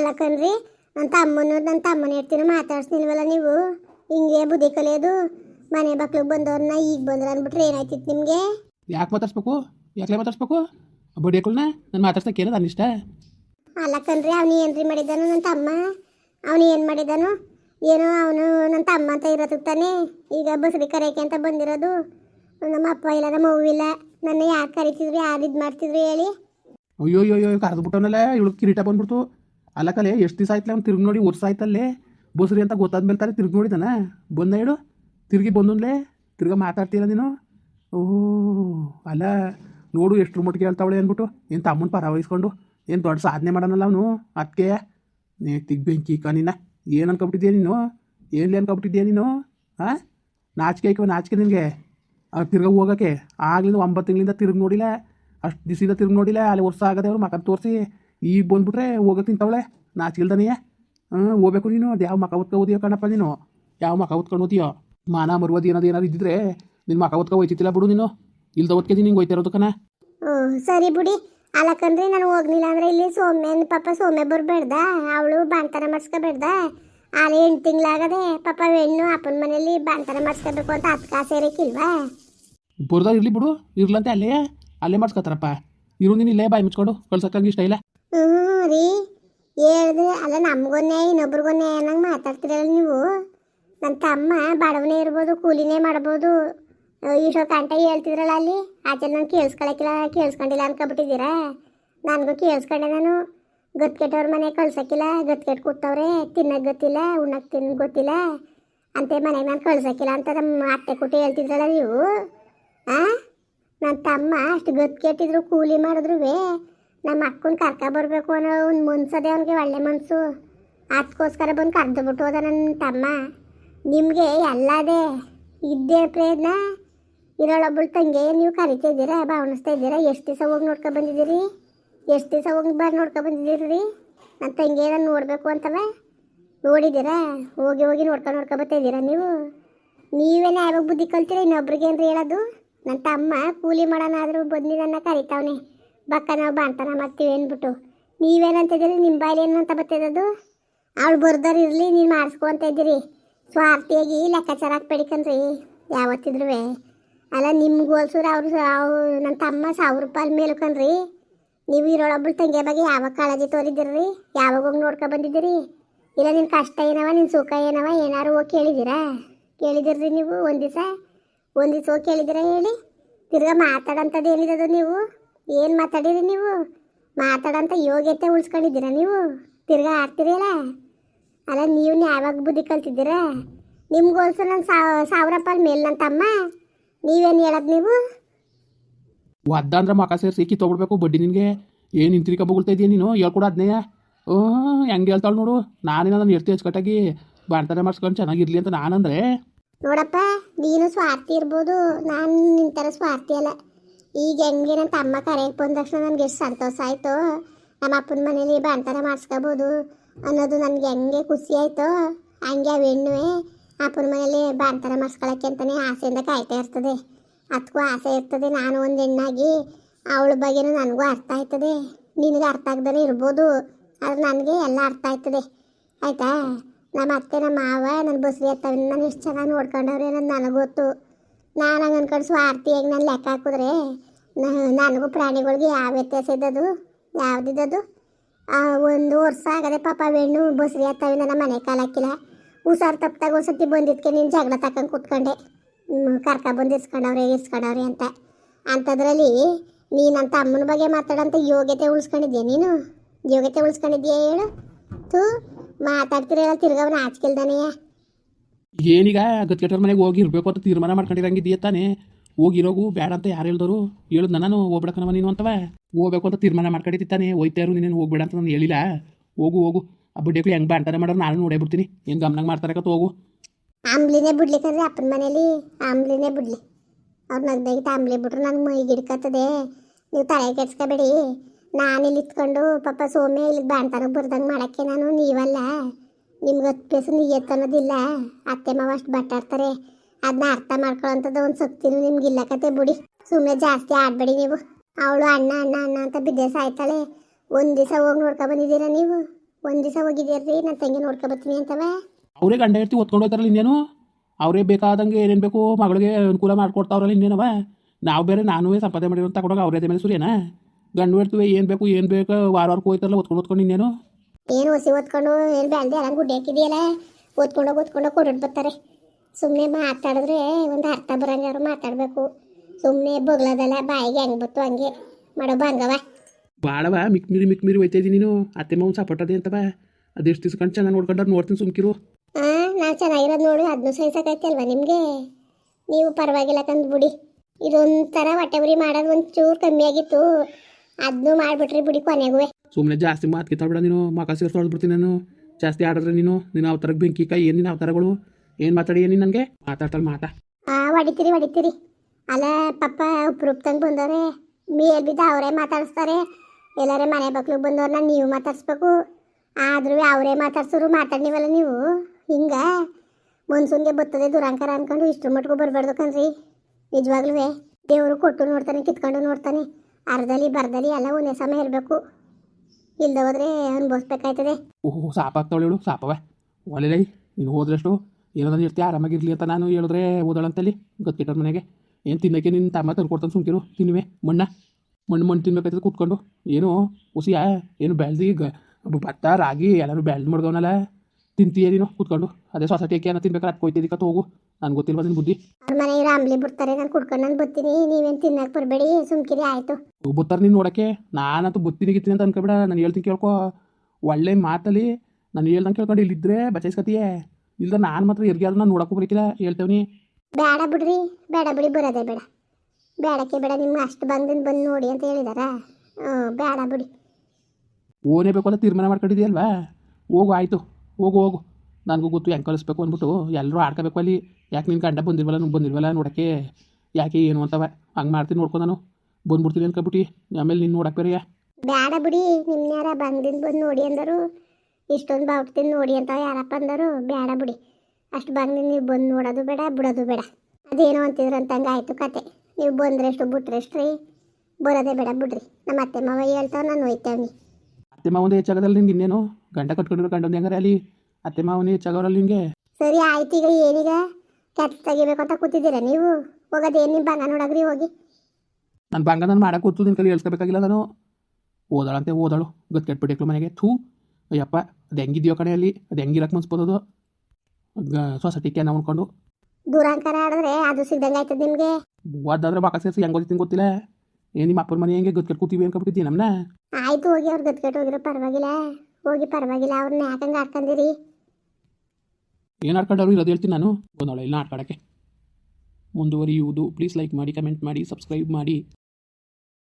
ಅಲ್ಲಕನ್ರಿ ನನ್ನ ತಮ್ಮನ ನನ್ನ ತಮ್ಮನ ಹೇಳ್ತೀನಿ ಮಾತಾಡ್ಸ್ನಿಲ್ವಲ್ಲ ನೀವು? ಹಿಂಗೆ ಬುದ್ಧಿ ಕಲಿಯೋದು ಮನೆ ಮಕ್ಳಿಗೆ ಬಂದವ್ರನ್ನ ಈಗ ಬಂದ್ರ ಅಂದ್ಬಿಟ್ರೆ ಏನಾಯ್ತಿತ್ತು ನಿಮಗೆ? ಯಾಕೆ ಮಾತಾಡ್ಸ್ಬೇಕು? ಯಾಕೆ ಮಾತಾಡ್ಸ್ಬೇಕು? ಬಡಿಯಕ್ಕಳನ್ನ ನಾನು ಮಾತಾಡ್ಸಕ್ಕೆ ಏನದ ಅನಿಷ್ಟ? ಅಲ್ಲಕನ್ರಿ ಅವನು ಏನ್ರಿ ಮಾಡಿದ್ದಾನು ನನ್ನ ತಮ್ಮ? ಅವನು ಏನು ಮಾಡಿದ್ದಾನು? ಏನೋ ಅವನು ನನ್ನ ತಮ್ಮ ಅಂತ ಇರೋದು ತಾನೆ? ಈಗ ಬಸರಿ ಕರೆಯಕ್ಕೆ ಅಂತ ಬಂದಿರೋದು. ನಮ್ಮ ಅಪ್ಪ ಇಲ್ಲ ನಮ್ಮ ಅವ್ವ ಇಲ್ಲ. ನನ್ನ ಯಾರು ಕರಿತಿದ್ರು ಯಾರು ಇದು ಮಾಡ್ತಿದ್ರು ಹೇಳಿ? ಅಯ್ಯೋ ಅಯ್ಯೋ ಅಯ್ಯೋ ಕರೆದು ಬಿಟ್ಟವನಲ್ಲ ಇವಳು ಕಿರೀಟ ಬಂದ್ಬಿಡ್ತು. ಅಲ್ಲ ಕಲೆ, ಎಷ್ಟು ದಿವಸ ಆಯ್ತಲ್ಲ ಅವ್ನು ತಿರ್ಗಿ ನೋಡಿ, ವರ್ಷ ಆಯ್ತಲ್ಲೇ? ಬಸ್ರಿ ಅಂತ ಗೊತ್ತಾದ್ಮೇಲೆ ತಾನೆ ತಿರ್ಗಿ ನೋಡಿದಾನ? ಬಂದ ಹೇಳು ತಿರುಗಿ ಬಂದನ್ಲೇ ತಿರ್ಗ ಮಾತಾಡ್ತೀರ ನೀನು? ಓ ಅಲ್ಲ, ನೋಡು ಎಷ್ಟು ಮಟ್ಟಿಗೆ ಹೇಳ್ತಾವಳೆ ಅಂದ್ಬಿಟ್ಟು. ಏನು ತಮ್ಮನ ಪರ ವಹಿಸ್ಕೊಂಡು ಏನು ದೊಡ್ಡ ಸಾಧನೆ ಮಾಡೋಣಲ್ಲ ಅವನು ಅದಕ್ಕೆ ನೀ ಬೆಂಕಿ ಕನಿನ ಏನು ಅನ್ಕೊಬಿಟ್ಟಿದ್ಯಾ ನೀನು? ಏನ್ಲಿ ಅನ್ಕೊಬಿಟ್ಟಿದ್ಯಾ ನೀನು? ಹಾಂ ನಾಚಿಕೆ ಐಕ, ನಾಚಿಕೆ ನಿನಗೆ. ತಿರ್ಗ ಹೋಗೋಕ್ಕೆ. ಆಗ್ಲಿಂದ ಒಂಬತ್ತು ತಿಂಗಳಿಂದ ತಿರುಗಿ ನೋಡಿಲ್ಲ. ಅಷ್ಟು ದಿವಸದಿಂದ ತಿರುಗಿ ನೋಡಿಲ್ಲ. ಅಲ್ಲಿ ವರ್ಷ ಆಗದೆ ಅವ್ರು ಮಕ್ಕ ತೋರಿಸಿ ಈಗ ಬಂದ್ಬಿಟ್ರೆ ಹೋಗಕ್ಕೆ ನಾ ನಾಚಿಲ್ದನೆಯೇ ಹ್ಞೂ ಹೋಗ್ಬೇಕು ನೀನು ಅದು ಯಾವ ಮಕ ಓದ್ಕೊ ಓದಿಯೋ ಕಣಪ್ಪ ನೀನು ಯಾವ ಮಕ ಹೊತ್ಕೊಂಡು ಓದಿಯೋ ಮಾನ ಮರುವದಿ ಏನಾದ್ರು ಏನಾದ್ರು ಇದ್ದಿದ್ರೆ ನಿನ್ನ ಮಕ ಓದ್ಕೊ ಹೋಯ್ತಿಲ್ಲ ಬಿಡು ನೀನು ಇಲ್ದ ಹೊತ್ಕೆ ನಿಂಗೆ ಹೋಯ್ತಾ ಇರೋದು ಕಣ ಹ್ಞೂ ಸರಿ ಬಿಡಿ ಅಲ್ಲಕಂದ್ರೆ ನಾನು ಹೋಗ್ಲಿಲ್ಲ ಅಂದ್ರೆ ಇಲ್ಲಿ ಸೌಮ್ಯನ ಪಾಪ ಸೌಮ್ಯ ಬರ್ಬೇಡ್ದ ಅವಳು ಬಾಂತನ ಮಾಡಿಸ್ಕೋಬೇಡ್ದ ಆಲೆ ಎಂಟು ತಿಂಗಳಾಗದೆ ಪಾಪ ಹೆಣ್ಣು ಅಪ್ಪನ ಮನೇಲಿ ಬಾಂತನ ಮಾಡಿಸ್ಕೋಬೇಕು ಅಂತ ಹತ್ತು ಕಾಸು ಇರಕ್ಕಿಲ್ವಾ ಬರ್ದಾಗ ಇರಲಿ ಬಿಡು ಇರ್ಲಂತೆ ಅಲ್ಲೇ ಅಲ್ಲೇ ಮಾಡ್ಸ್ಕೊತಾರಪ್ಪ ಇರು ನೀನು ಇಲ್ಲೇ ಬಾಯಿ ಮುಚ್ಕೊಂಡು ಕಳ್ಸಕ್ಕಾಗಿ ಇಷ್ಟ ಇಲ್ಲ ಹ್ಞೂ ರೀ. ಅಲ್ಲ ನಮ್ಗೊನ್ನೆ, ಇನ್ನೊಬ್ರಿಗೊನ್ನೆ ಏನಂಗೆ ಮಾತಾಡ್ತಿರಲ್ಲ ನೀವು. ನನ್ನ ತಮ್ಮ ಬಡವನೇ ಇರ್ಬೋದು, ಕೂಲಿನೇ ಮಾಡ್ಬೋದು. ಇಷ್ಟೋ ಕಂಟ ಹೇಳ್ತಿದ್ರಲ್ಲ ಅಲ್ಲಿ? ಆಚೆ ನಾನು ಕೇಳಿಸ್ಕೊಳಕ್ಕಿಲ್ಲ ಕೇಳಿಸ್ಕೊಂಡಿಲ್ಲ ಅನ್ಕೊಬಿಟ್ಟಿದ್ದೀರಾ? ನನಗೂ ಕೇಳಿಸ್ಕೊಂಡೆ ನಾನು. ಗತ್ಕೆಟ್ಟವ್ರ ಮನೆ ಕಳ್ಸಕ್ಕಿಲ್ಲ ಕೆಟ್ಟು ಕೂತವ್ರೆ ಗೊತ್ತಿಲ್ಲ ಉಣ್ಣಕ್ಕೆ ತಿನ್ನ ಗೊತ್ತಿಲ್ಲ. ಅಂತೆ ಮನೆಗೆ ನಾನು ಕಳ್ಸಕ್ಕಿಲ್ಲ ಅಂತ ನಮ್ಮ ಅತ್ತೆ ಕೊಟ್ಟು ಹೇಳ್ತಿದ್ರಲ್ಲ ನೀವು? ಆ? ನನ್ನ ತಮ್ಮ ಅಷ್ಟು ಗತ್ಕೆಟ್ಟಿದ್ರು ಕೂಲಿ ಮಾಡಿದ್ರು ನಮ್ಮ ಅಕ್ಕನ ಕರ್ಕ ಬರಬೇಕು ಅನ್ನೋ ಒಂದು ಮನ್ಸದೆ ಅವನಿಗೆ ಒಳ್ಳೆ ಮನಸ್ಸು ಅದಕ್ಕೋಸ್ಕರ ಬಂದು ಕರ್ದು ಬಿಟ್ಟು ಹೋದ ನನ್ನ ತಮ್ಮ. ನಿಮಗೆ ಎಲ್ಲದೇ ಇದ್ದೇ ಪ್ರಯತ್ನ. ಇರೋಳೊಬ್ಬಳ ತಂಗಿ ನೀವು ಕರಿತಾ ಇದ್ದೀರಾ ಭಾವಣಿಸ್ತಾ ಇದ್ದೀರಾ? ಎಷ್ಟು ದಿವಸ ಹೋಗಿ ನೋಡ್ಕೊ ಬಂದಿದ್ದೀರಿ? ಎಷ್ಟು ದಿವಸ ಹೋಗಿ ಬಾರಿ ನೋಡ್ಕೊ ಬಂದಿದ್ದೀರಿ? ರೀ ನನ್ನ ತಂಗಿ ನಾನು ನೋಡಬೇಕು ಅಂತವ? ನೋಡಿದ್ದೀರಾ? ಹೋಗಿ ಹೋಗಿ ನೋಡ್ಕೊಂಡು ನೋಡ್ಕೊ ಬರ್ತಾ ನೀವು? ನೀವೇನೇ ಯಾವಾಗ ಬುದ್ಧಿ ಕಲ್ತೀರ ಇನ್ನೊಬ್ರಿಗೆ ರೀ ಹೇಳೋದು? ನನ್ನ ತಮ್ಮ ಕೂಲಿ ಮಾಡೋಣ ಆದರೂ ನನ್ನ ಕರಿತಾವನೆ. ಬಕ್ಕ ನಾವು ಬಾಣ್ತನ ಮಾಡ್ತೀವಿ ಅಂದ್ಬಿಟ್ಟು. ನೀವೇನಂತಿದ್ದೀರಿ? ನಿಮ್ಮ ಬಾಯಲ್ಲಿ ಏನಂತ ಬರ್ತಿರೋದು ಅವಳು ಬರ್ದಾರ ಇರಲಿ, ನೀನು ಮಾಡಿಸ್ಕೊ ಅಂತ ಇದ್ದೀರಿ. ಸ್ವಾರ್ಥಿಯಾಗಿ ಲೆಕ್ಕಾಚಾರ ಹಾಕ್ಬೇಡಿ ಕಣ್ರಿ ಯಾವತ್ತಿದ್ರು ಅಲ್ಲ ನಿಮ್ಗೆ ಹೋಲ್ಸಿದ್ರೆ ಅವರು ಅವು ನನ್ನ ತಮ್ಮ ಸಾವಿರ ರೂಪಾಯಿ ಮೇಲ್ಕನ್ರಿ. ನೀವು ಇರೋಳೊಬ್ಬಳು ತಂಗಿಯ ಬಗ್ಗೆ ಯಾವಾಗ ಕಾಳಜಿ ತೋರಿದ್ದೀರಿ? ಯಾವಾಗ ಹೋಗಿ ನೋಡ್ಕೊ ಬಂದಿದ್ದೀರಿ? ಇಲ್ಲ ನಿನ್ನ ಕಷ್ಟ ಏನವ ನಿನ್ನ ಸುಖ ಏನವ, ಏನಾರು ಹೋಗಿ ಕೇಳಿದ್ದೀರಾ? ಕೇಳಿದಿರ್ರಿ ನೀವು ಒಂದು ದಿವಸ. ಒಂದು ದಿವಸ ಹೋಗಿ ಕೇಳಿದ್ದೀರಾ ಹೇಳಿ? ತಿರ್ಗಾ ಮಾತಾಡೋಂಥದ್ದು ಏನಿದದು ನೀವು? ಏನು ಮಾತಾಡಿರಿ ನೀವು? ಮಾತಾಡೋಂಥ ಯೋಗ್ಯತೆ ಉಳ್ಸ್ಕೊಂಡಿದ್ದೀರ ನೀವು? ತಿರ್ಗಾ ಆಡ್ತೀರಲ್ಲ ಅಲ್ಲ ನೀವು ಯಾವಾಗ ಬುದ್ಧಿ ಕಲ್ತಿದ್ದೀರಾ? ನಿಮ್ಗೋಸ್ಕರ ನಾನು ಸಾವಿರ ರೂಪಾಯಿ ಮೇಲೆ ನನ್ನ ತಮ್ಮ. ನೀವೇನು ಹೇಳೋದು ನೀವು? ಒದ್ದ ಅಂದ್ರೆ ಮಕ ಸಿಕ್ಕಿ ತೊಗೊಡ್ಬೇಕು ಬಡ್ಡಿ ನಿನಗೆ. ಏನು ಇಂತ್ರಿಕ ಬೊಗಳ್ತಾ ಇದೀಯ ನೀನು? ಹೇಳ್ಕೊಡ ಅದನ್ನೇ ಹೆಂಗೆ ಹೇಳ್ತಾಳೆ ನೋಡು. ನಾನೇನ ನಾನು ಎರ್ತಿ ಹಚ್ಕಟ್ಟಾಗಿ ಬಾಣ್ತಾರೆ ಮಾಡಿಸ್ಕೊಂಡು ಚೆನ್ನಾಗಿರ್ಲಿ ಅಂತ ನಾನಂದ್ರೆ. ನೋಡಪ್ಪ ನೀನು ಸ್ವಾರ್ಥಿ ಇರ್ಬೋದು. ನಾನು ನಿನ್ನ ಥರ ಸ್ವಾರ್ಥಿ ಅಲ್ಲ. ಈಗ ಹೆಂಗೆ ನನ್ನ ತಮ್ಮ ಕರೆಯಕ್ಕೆ ಬಂದ ತಕ್ಷಣ ನನಗೆ ಎಷ್ಟು ಸಂತೋಷ ಆಯಿತು. ನಮ್ಮ ಅಪ್ಪನ ಮನೇಲಿ ಬಂತರ ಮಾಡಿಸ್ಕೋಬೋದು ಅನ್ನೋದು ನನಗೆ ಹೆಂಗೆ ಖುಷಿ ಆಯಿತು. ಹಂಗೆ ಹೆಣ್ಣುವೆ ಅಪ್ಪನ ಮನೇಲಿ ಬಂತರ ಮಾಡಿಸ್ಕೊಳಕ್ಕೆ ಅಂತಲೇ ಆಸೆಯಿಂದ ಕಾಯ್ತಾ ಇರ್ತದೆ. ಅದಕ್ಕೂ ಆಸೆ ಇರ್ತದೆ ನಾನು ಒಂದು ಹೆಣ್ಣಾಗಿ ಅವಳ ಬಗ್ಗೆನೂ ನನಗೂ ಅರ್ಥ ಆಯ್ತದೆ. ನಿನಗೆ ಅರ್ಥ ಆಗ್ದೇ ಇರ್ಬೋದು. ಆದ್ರೆ ನನಗೆ ಎಲ್ಲ ಅರ್ಥ ಆಯ್ತದೆ. ಆಯಿತಾ? ನಮ್ಮ ಅತ್ತೆ, ನಮ್ಮ ಮಾವ, ನನ್ನ ಬಸ್ರಿ ಹತ್ತವ ನಾನು ಎಷ್ಟು ಚೆನ್ನಾಗಿ ನೋಡ್ಕೊಂಡವ್ರೆ ನನ್ನ ನನಗೆ ಗೊತ್ತು. ನಾನು ಹಂಗೆ ಅನ್ಕೊಂಡು ಸ್ವಾರ್ಥಿಯಾಗಿ ನಾನು ಲೆಕ್ಕ ಹಾಕಿದ್ರೆ ನನಗೂ ಪ್ರಾಣಿಗಳಿಗೆ ಯಾವ ವ್ಯತ್ಯಾಸ ಇದ್ದದು ಯಾವುದಿದ್ದದು ಒಂದು ವರ್ಷ ಆಗದೆ ಪಾಪ ಬೆಣ್ಣು ಬಸ್ರಿ ಹತ್ತವಿಂದ ನನ್ನ ಮನೆ ಕಾಲಕ್ಕಿಲ್ಲ ಹುಷಾರು ತಪ್ಪಾಗ ಒಂದ್ಸತಿ ಬಂದಿದ್ದಕ್ಕೆ ನೀನು ಜಗಳ ತಕ್ಕಂಗೆ ಕೂತ್ಕೊಂಡೆ. ಕರ್ಕ ಬಂದು ಇಸ್ಕೊಂಡವ್ರೆ ಇಸ್ಕೊಂಡವ್ರೆ ಅಂತ. ಅಂಥದ್ರಲ್ಲಿ ನೀನು ನನ್ನ ತಮ್ಮನ ಬಗ್ಗೆ ಮಾತಾಡೋಂಥ ಯೋಗ್ಯತೆ ಉಳಿಸ್ಕೊಂಡಿದ್ಯಾ ನೀನು? ಯೋಗ್ಯತೆ ಉಳಿಸ್ಕೊಂಡಿದ್ಯಾ ಹೇಳು? ತೂ ಮಾತಾಡ್ತಿರಲ್ಲ ತಿರ್ಗವನ ಆಚ್ಕಿಲ್ದಾನೆಯ? ಏನೀಗ ಗತ್ಕೆಟ್ಟವ್ರ ಮನೆಗೆ ಹೋಗಿ ಇರಬೇಕು ಅಂತ ತೀರ್ಮಾನ ಮಾಡ್ಕೊಂಡಿರಂಗಿದ್ದೀಯ ತಾನೇ ಹೋಗಿರೋಗು ಬೇಡ ಅಂತ ಯಾರು ಹೇಳ್ದವರು ಹೇಳುದು ನಾನು ಹೋಗ್ಬಿಡಕನವ ನೀನು ಅಂತವ. ಹೋಗ್ಬೇಕು ಅಂತ ತೀರ್ಮಾನ ಮಾಡ್ಕೊಂಡಿತ್ತಾನೆ ಹೋಯ್ತಾರು ನೀನೇನು ಹೋಗ್ಬೇಡ ಅಂತ ನಾನು ಹೇಳಿಲ್ಲ. ಹೋಗು ಹೋಗು. ಆ ಬಡ್ಡಿಗಳು ಹೆಂಗೆ ಬಾಣ್ತಾರೆ ಮಾಡೋರು ನಾನು ನೋಡೇ ಬಿಡ್ತೀನಿ. ಏನು ಗಮನ ಮಾಡ್ತಾರೆ ಕತ್ ಹೋಗು. ಆಂಬ್ಲಿನೇ ಬಿಡ್ಲಿಕ್ಕಂದ್ರೆ ಅಪ್ಪನ ಮನೇಲಿ. ಆಂಬ್ಲಿನೇ ಬಿಡ್ಲಿ. ಅವ್ರು ನಗ್ದಾಗಿತ್ತು ತಾಂಬ್ಲಿ ಬಿಟ್ರು ನನಗೆ ಮೈ ಗಿಡ್ಕತ್ತದೆ ನೀವು ತಲೆ ಕೆಡ್ಸ್ಕೊಬೇಡಿ. ನಾನು ಇಲ್ಲಿ ಇತ್ಕೊಂಡು ಪಾಪ ಸೋಮೆ ಇಲ್ಲಿ ಬಾಣ್ತಾನಕ್ಕೆ ಬರ್ದಂಗೆ ಮಾಡೋಕ್ಕೆ ನಾನು ನೀವಲ್ಲ. ನಿಮ್ಗೆ ಹತ್ತು ನೀಯತ್ ಅನ್ನೋದಿಲ್ಲ. ಅತ್ತೆ ಮಾವ ಅಷ್ಟು ಬಟ್ಟಾಡ್ತಾರೆ ಅದನ್ನ ಅರ್ಥ ಮಾಡ್ಕೊಳ್ಳೋಂಥದ್ದು ಒಂದು ಸಕ್ತಿನೂ ನಿಮ್ಗೆ ಇಲ್ಲ ಕತೆ ಬಿಡಿ. ಸುಮ್ಮನೆ ಜಾಸ್ತಿ ಆಡಬೇಡಿ ನೀವು. ಅವಳು ಅಣ್ಣ ಅಣ್ಣ ಅಣ್ಣ ಅಂತ ಬಿದ್ದೆ ಸಾಯ್ತಾಳೆ. ಒಂದು ದಿವಸ ಹೋಗಿ ನೋಡ್ಕೊ ಬಂದಿದ್ದೀರಾ ನೀವು? ಒಂದು ದಿವಸ ಹೋಗಿದ್ದೀರಿ ನನ್ನ ತಂಗಿ ನೋಡ್ಕೊಬತ್ತೀನಿ ಅಂತವ. ಅವರೇ ಗಂಡ ಹೆರ್ತಿ ಒತ್ಕೊಂಡು ಹೋಗ್ತಾರಲ್ಲ ಇನ್ನೇನು? ಅವರೇ ಬೇಕಾದಂಗೆ ಏನೇನು ಬೇಕು ಮಗಳಿಗೆ ಅನುಕೂಲ ಮಾಡ್ಕೊಡ್ತಾವ್ರಲ್ಲ ಇನ್ನೇನವ? ನಾವು ಬೇರೆ ನಾನು ಸಂಪಾದನೆ ಮಾಡಿರೋ ತಗೊಂಡೋಗ ಅವ್ರೇ ಮೇಲೆ ಸುರಿಯನ? ಗಂಡು ಇರ್ತೀವಿ ಏನು ಬೇಕು ಏನು ಬೇಕು, ವಾರ ವಾರಕ್ಕೆ ಹೋಯ್ತಾರಲ್ಲ, ಹೊತ್ಕೊಂಡು ಹೊತ್ಕೊಂಡು ಇನ್ನೇನು? ಏನು ಹೊಸಿ ಓದ್ಕೊಂಡು ಏನು ಬ್ಯಾಲ್ದೆ ಎಲ್ಲ ಗುಡ್ಡೆ ಹಾಕಿದೆಯಲ್ಲ? ಓದ್ಕೊಂಡೋಗಿ ಓದ್ಕೊಂಡೋಗಿ ಕೊರಟ್ ಬರ್ತಾರೆ. ಸುಮ್ಮನೆ ಮಾತಾಡಿದ್ರೆ ಒಂದು ಅರ್ಥ ಬರಂಗಾರು ಮಾತಾಡಬೇಕು. ಸುಮ್ಮನೆ ಬಗ್ಲದಲ್ಲ ಬಾಯಿಗೆ ಹೆಂಗೆ ಬತ್ತು ಹಂಗೆ ಮಾಡೋ ಬಂಗವ ಭಾಳವ ಮಿಕ್ ಮೀರಿ ಮಿಕ್ ಮೀರಿ ಹೋಯ್ತಾ ಇದ್ದೀನಿ ನೀನು. ಅತ್ತೆ ಮಾವು ಸಪೋರ್ಟ್ ಅದೇ ಅಂತವ. ಅದೆಷ್ಟು ದಿವ್ಸ ಕಂಡು ಚೆನ್ನಾಗಿ ನೋಡ್ಕೊಂಡ್ರೆ ನೋಡ್ತೀನಿ ಸುಮ್ಕಿರು. ಹಾಂ ನಾನು ಚೆನ್ನಾಗಿರೋದು ನೋಡಿ ಅದನ್ನು ಅಲ್ವಾ ನಿಮಗೆ? ನೀವು ಪರವಾಗಿಲ್ಲ ತಂದು ಬಿಡಿ ಇದೊಂಥರ ಹೊಟ್ಟೆ ಉರಿ ಮಾಡೋದು ಒಂಚೂರು ಕಮ್ಮಿ ಆಗಿತ್ತು. ಅದನ್ನು ಮಾಡಿಬಿಟ್ರಿ ಬಿಡಿ ಕೊನೆಗೂ ಸುಮ್ಮನೆ ಜಾಸ್ತಿ ಮಾತು ಕಿತ್ತಾಡ್ಬೇಡ ನೀನು ಮಕ ಸೇರ್ಸಿ ಹೊಡೆದ್ಬಿಡ್ತೀನಿ ನಾನು. ಜಾಸ್ತಿ ಆಡಿದ್ರೆ ನೀನು. ನೀನು ಅವತಾರಕ್ಕೆ ಬೆಂಕಿ ಕೈ, ಏನು ನಿನ್ನ ಅವತಾರಗಳು ಏನು ಮಾತಾಡಿ, ಏನು ನನಗೆ? ಮಾತಾಡ್ತಾಳೆ ಮಾತಾ. ಹೊಡಿತೀರಿ ಹೊಡಿತೀರಿ. ಅಲ್ಲ ಪಪ್ಪ ತಂಗ ಬಂದವ್ರೆ. ಮೇಲ್ ಬಿದ್ದ ಅವರೇ ಮಾತಾಡಿಸ್ತಾರೆ. ಎಲ್ಲರೇ ಮನೆ ಬಕ್ಲಿಗೆ ಬಂದವ್ರನ್ನ ನೀವು ಮಾತಾಡ್ಸ್ಬೇಕು. ಆದ್ರೂ ಅವರೇ ಮಾತಾಡ್ಸೋರು ಮಾತಾಡ್ನಿವಲ್ಲ ನೀವು? ಹಿಂಗ? ಮನ್ಸೂನ್ಗೆ ಬರ್ತದೆ ದುರಂಕಾರ ಅನ್ಕೊಂಡು ಇಷ್ಟು ಮಟ್ಗೂ ಬರಬಾರ್ದು ಕಣ್ರಿ. ನಿಜವಾಗ್ಲೂ ದೇವರು ಕೊಟ್ಟು ನೋಡ್ತಾನೆ, ಕಿತ್ಕೊಂಡು ನೋಡ್ತಾನೆ. ಅರ್ಧಲಿ ಬರ್ದಲಿ ಎಲ್ಲ ಒಂದೇ ಸಮಯ ಇರಬೇಕು. ಇಲ್ದ ಹೋದ್ರೆ ಅನುಭವಿಸ್ಬೇಕಾಯ್ತದೆ ಓಹೋ ಸಾಪಾಗ್ತಾವಳು ಹೇಳು ಸಾಪವ ಒಳ್ಳೆ ನೀನು ಹೋದ್ರಷ್ಟು? ಏನಾದ್ರು ಇರ್ತೀಯ ಆರಾಮಾಗಿರ್ಲಿ ಅಂತ ನಾನು ಹೇಳಿದ್ರೆ ಓದಳಂತಲ್ಲಿ ಗೊತ್ತಿಟ್ಟರ ಮನೆಗೆ. ಏನು ತಿನ್ನಕ್ಕೆ ನಿನ್ನ ತಮ್ಮ ತಂದು ಸುಮ್ಕಿರು, ತಿನ್ನುವೆ, ಮಣ್ಣ. ಮಣ್ಣು ಮಣ್ಣು ತಿನ್ಬೇಕಾಯ್ತದೆ ಕೂತ್ಕೊಂಡು. ಏನು, ಹುಸಿಯ, ಏನು ಬೆಳ್ದಿ ಈಗ ಭತ್ತ, ರಾಗಿ ಎಲ್ಲರೂ ಬೆಳ್ದು ಮಾಡ್ದವನಲ್ಲ. ತಿಂತೀಯ ನೀನು, ಕೂತ್ಕೊಂಡು. ಅದೇ ಸೊಸೈಟಿ ಏನೋ ತಿನ್ಬೇಕಾದ್ರೆ ಅದು ಕೊಯ್ತಿದ್ದಕ್ಕೆ ಹೋಗು ನನಗೆ ಗೊತ್ತಿಲ್ವಾ ನಿನ್ ಬುದ್ಧಿ? ಅವ್ರ ಮನೆ ರಾಮ್ಲಿ ಬಿಡ್ತಾರೆ ನಾನು ಕುಡ್ಕೊಂಡು ನಾನು ಬರ್ತೀನಿ ನೀವೇನು ತಿನ್ನಕ್ಕೆ ಬರಬೇಡಿ ಸುಮ್ಕಿರಿ ಆಯಿತು. ಬುತ್ತಾರೆ ನೀನು ನೋಡೋಕ್ಕೆ? ನಾನಂತೂ ಬುತ್ತಿನಿ ಗಿತ್ತೀನಿ ಅಂತ ಅನ್ಕೋಬೇಡ ನಾನು ಹೇಳ್ತೀನಿ ಕೇಳ್ಕೊ. ಒಳ್ಳೆ ಮಾತಲ್ಲಿ ನಾನು ಹೇಳ್ದಂಗೆ ಕೇಳ್ಕೊಂಡು ಇಲ್ಲಿದ್ರೆ ಬಚಾಯಿಸ್ಕತಿಯೇ ಇಲ್ದ ನಾನು ಮಾತ್ರ ಎರ್ಗ್ಯಾರು ನಾನು ನೋಡಕ್ಕೂ ಬರೀತಿಲ್ಲ ಹೇಳ್ತೇವನಿ. ಬೇಡ ಬಿಡ್ರಿ ಬೇಡ ಬಿಡಿ ಬರೋದೇ ಬೇಡ. ಬೇಡಕ್ಕೆ ಬೇಡ ನಿಮ್ಗೆ ಅಷ್ಟು ಬಂದಿಂದ ಬಂದು ನೋಡಿ ಅಂತ ಹೇಳಿದಾರ? ಹ್ಞೂ ಬೇಡ ಬಿಡಿ. ಓನೇ ಬೇಕು ಅಂತ ತೀರ್ಮಾನ ಮಾಡ್ಕೊಂಡಿದ್ಯಲ್ವಾ ಹೋಗು ಆಯಿತು. ಹೋಗು ಹೋಗು. ನನಗೂ ಗೊತ್ತು ಹೆಂಗೆ ಕಲಿಸ್ಬೇಕು ಅಂದ್ಬಿಟ್ಟು ಎಲ್ಲರೂ ಆಡ್ಕೋಬೇಕು ಅಲ್ಲಿ. ಯಾಕೆ ನಿನ್ನ ಗಂಡ ಬಂದಿಲ್ವಲ್ಲ ನೀವು ಬಂದಿಲ್ವಲ್ಲ ನೋಡೋಕ್ಕೆ? ಯಾಕೆ ಏನು ಅಂತವ? ಹಂಗೆ ಮಾಡ್ತೀನಿ ನೋಡ್ಕೊ ನಾನು. ಬಂದ್ಬಿಡ್ತೀನಿ ಅನ್ಕೊಬಿಟ್ಟು. ಆಮೇಲೆ ನೀನು ನೋಡಕ್ಕೆ ಬೇರೆ ಬೇಡ ಬಿಡಿ ನಿಮ್ನ್ಯಾರ ಬಂದಿಂದ ಬಂದು ನೋಡಿ ಅಂದರು. ಇಷ್ಟೊಂದು ಬಾವುಟ್ತೀನಿ ನೋಡಿ ಅಂತ ಯಾರಪ್ಪ ಅಂದರು. ಬೇಡ ಬಿಡಿ. ಅಷ್ಟು ಬಂದಿಂದ ನೀವು ಬಂದು ನೋಡೋದು ಬೇಡ ಬಿಡೋದು ಬೇಡ. ಅದೇನೋ ಅಂತಿದ್ರು ಅಂತಂಗೆ ಆಯಿತು ಕತೆ. ನೀವು ಬಂದ್ರೆಷ್ಟು ಬಿಟ್ರೆಷ್ಟು ರೀ? ಬರೋದೇ ಬೇಡ ಬಿಡ್ರಿ. ನಮ್ಮ ಅತ್ತೆ ಮಾವ ಹೇಳ್ತಾವ ನಾನು ಹೋಯ್ತೇವೆ ಅತ್ತೆ ಮಾವನ ಹೆಚ್ಚಾಗೋದ್ರಲ್ಲಿ ನಿಂಗೆ ಇನ್ನೇನು ಗಂಡ ಕಟ್ಕೊಂಡಿರೋ ಗಂಡ ಹೆಂಗಾರೆ ಅಲ್ಲಿ? ಅತ್ತೆ ಮಾವು ನೀರು ಚಗೋರಲ್ಲ ನಿಮಗೆ ಸರಿ ಆಯ್ತು ಈಗ ಏನೀಗ? ಕೆಟ್ಟ ತೆಗಿಬೇಕು ಅಂತ ಕೂತಿದ್ದೀರಾ ನೀವು? ಹೋಗೋದೇನು ನಿಮ್ಮ ಬಂಗ ನೋಡಗ್ರಿ ಹೋಗಿ. ನನ್ನ ಬಂಗ ನಾನು ಮಾಡಕ್ಕೆ ಕೂತು ನಿನ್ನ ಕೈಲಿ ಹೇಳ್ಸ್ಕೋಬೇಕಾಗಿಲ್ಲ ನಾನು. ಓದಾಳಂತೆ ಓದಾಳು ಗೊತ್ತು ಕೆಟ್ಬಿಟ್ಟಿಕ್ಳು ಮನೆಗೆ. ಥೂ. ಅಯ್ಯಪ್ಪ ಅದು ಹೆಂಗಿದ್ಯೋ ಕಡೆಯಲ್ಲಿ ಅದು ಹೆಂಗಿರಕ್ಕೆ ಮನ್ಸ್ಬೋದದು ಸೊಸೈಟಿಗೆ ನಾವು ಅನ್ಕೊಂಡು. ದೂರಾಂಕರ ಆಡಿದ್ರೆ ಅದು ಸಿಗ್ದಂಗೆ ಆಯ್ತದೆ ನಿಮಗೆ? ಓದಾದ್ರೆ ಬಾಕ ಸೇರಿಸಿ ಹೆಂಗೆ ಓದಿತೀನಿ ಗೊತ್ತಿಲ್ಲ. ಏನು ನಿಮ್ಮ ಅಪ್ಪನ ಮನೆ ಹೆಂಗೆ ಗೊತ್ತು ಕೂತೀವಿ ಅನ್ಕೊಬಿಟ್ಟಿದ್ದೀನಿ ನಮ್ಮನ್ನ ಆಯ್ತು ಹೋಗಿ ಅವ್ರು ಗದ್ಗೆಟ್ ಹೋಗಿರೋ ಪರವಾಗಿಲ್ಲ. ಹೋಗಿ ಪರವಾಗಿಲ್ಲ ಅವ್ರನ್ನ ಯಾಕಂಗೆ ಆಡ್ಕೊಂಡಿರಿ ಏನು ಆಡ್ಕೊಂಡವ್ರು ಇರೋದು ಹೇಳ್ತೀನಿ ನಾನು. ಬಂದವಳ ಇಲ್ಲ ಆಡ್ಕೊಳಕ್ಕೆ. ಮುಂದುವರಿಯುವುದು. ಪ್ಲೀಸ್ ಲೈಕ್ ಮಾಡಿ ಕಮೆಂಟ್ ಮಾಡಿ ಸಬ್ಸ್ಕ್ರೈಬ್ ಮಾಡಿ.